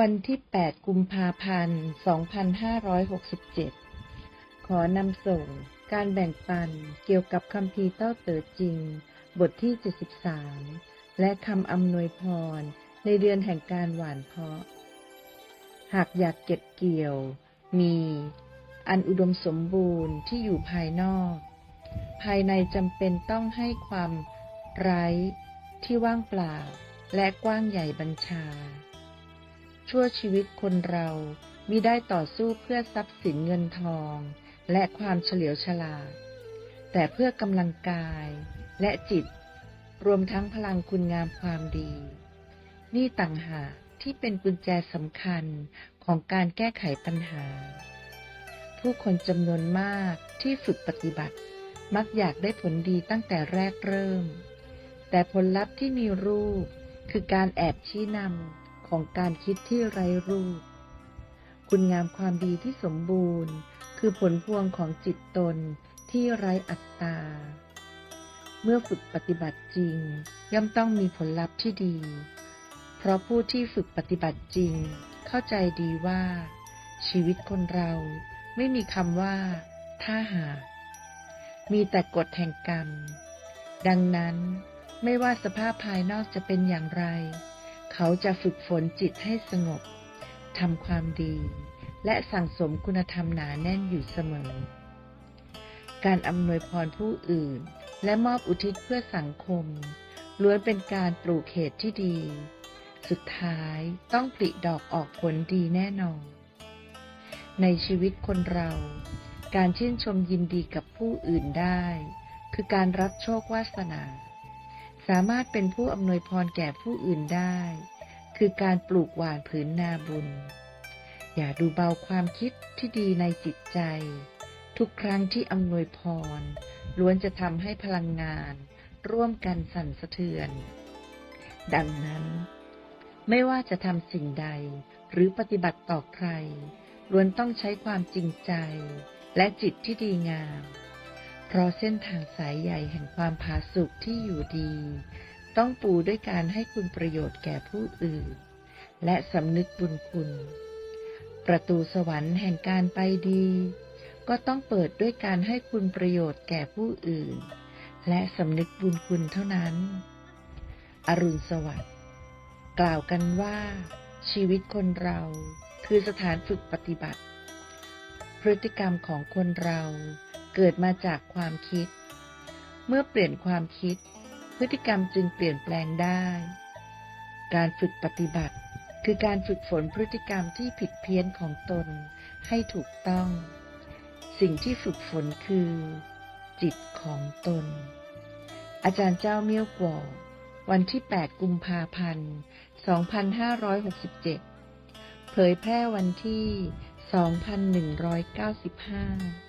วันที่ 8 กุมภาพันธ์ 2567 ขอนำส่งการแบ่งปันเกี่ยวกับคำพีเต้าเต๋อจริง บทที่ 73 และคำอำนวยพร ในเดือนแห่งการหวานเพาะ หากอยากเก็บเกี่ยว มี อันอุดมสมบูรณ์ที่อยู่ภายนอก ภายในจำเป็นต้องให้ความไร้ที่ว่างเปล่า และกว้างใหญ่บัญชา ชั่วชีวิตคนเรามิได้ต่อสู้เพื่อทรัพย์สินเงินทอง และความเฉลียวฉลาด แต่เพื่อกำลังกายและจิต รวมทั้งพลังคุณงามความดี นี่ต่างหากที่เป็นกุญแจสำคัญของการแก้ไขปัญหา ผู้คนจำนวนมากที่ฝึกปฏิบัติ มักอยากได้ผลดีตั้งแต่แรกเริ่ม แต่ผลลัพธ์ที่มีรูปคือการแอบชี้นำ ของการคิดที่ไร้รูป คุณงามความดีที่สมบูรณ์ คือผลพวงของจิตตนที่ไร้อัตตา เมื่อฝึกปฏิบัติจริง ย่อมต้องมีผลลัพธ์ที่ดี เพราะผู้ที่ฝึกปฏิบัติจริง เข้าใจดีว่า ชีวิตคนเราไม่มีคำว่า ถ้าหากมีแต่กฎแห่งกรรม ดังนั้นไม่ว่าสภาพภายนอกจะเป็นอย่างไร เขาจะฝึกฝนจิตให้สงบทำความดี และสั่งสมคุณธรรมหนาแน่นอยู่เสมอ การอำนวยพรผู้อื่น และมอบอุทิศเพื่อสังคม ล้วนเป็นการปลูกเหตุที่ดี สุดท้ายต้องผลิดอกออกผลดีแน่นอน ในชีวิตคนเรา การชื่นชมยินดีกับผู้อื่นได้ คือการรับโชควาสนา สามารถเป็นผู้อำนวยพรแก่ผู้อื่นได้ คือการปลูกหว่านผืนนาบุญ อย่าดูเบาความคิดที่ดีในจิตใจ ทุกครั้งที่อำนวยพร ล้วนจะทำให้พลังงาน ร่วมกันสั่นสะเทือน ดังนั้น ไม่ว่าจะทำสิ่งใดหรือปฏิบัติต่อใคร ล้วนต้องใช้ความจริงใจ และจิตที่ดีงาม เพราะเส้นทางสายใหญ่แห่งความผาสุกที่อยู่ดี ต้องปูด้วยการให้คุณประโยชน์แก่ผู้อื่น และสำนึกบุญคุณ ประตูสวรรค์แห่งการไปดี ก็ต้องเปิดด้วยการให้คุณประโยชน์แก่ผู้อื่น และสำนึกบุญคุณเท่านั้น อรุณสวัสดิ์กล่าวกันว่า ชีวิตคนเราคือสถานฝึกปฏิบัติ พฤติกรรมของคนเรา เกิดมาจากความคิด เมื่อเปลี่ยนความคิด พฤติกรรมจึงเปลี่ยนแปลงได้ การฝึกปฏิบัติ คือการฝึกฝนพฤติกรรมที่ผิดเพี้ยนของตนให้ถูกต้อง สิ่งที่ฝึกฝนคือ จิตของตน อาจารย์เจ้าเมี่ยวกวอวันที่ 8 กุมภาพันธ์ 2567 เผยแพร่วันที่ 2195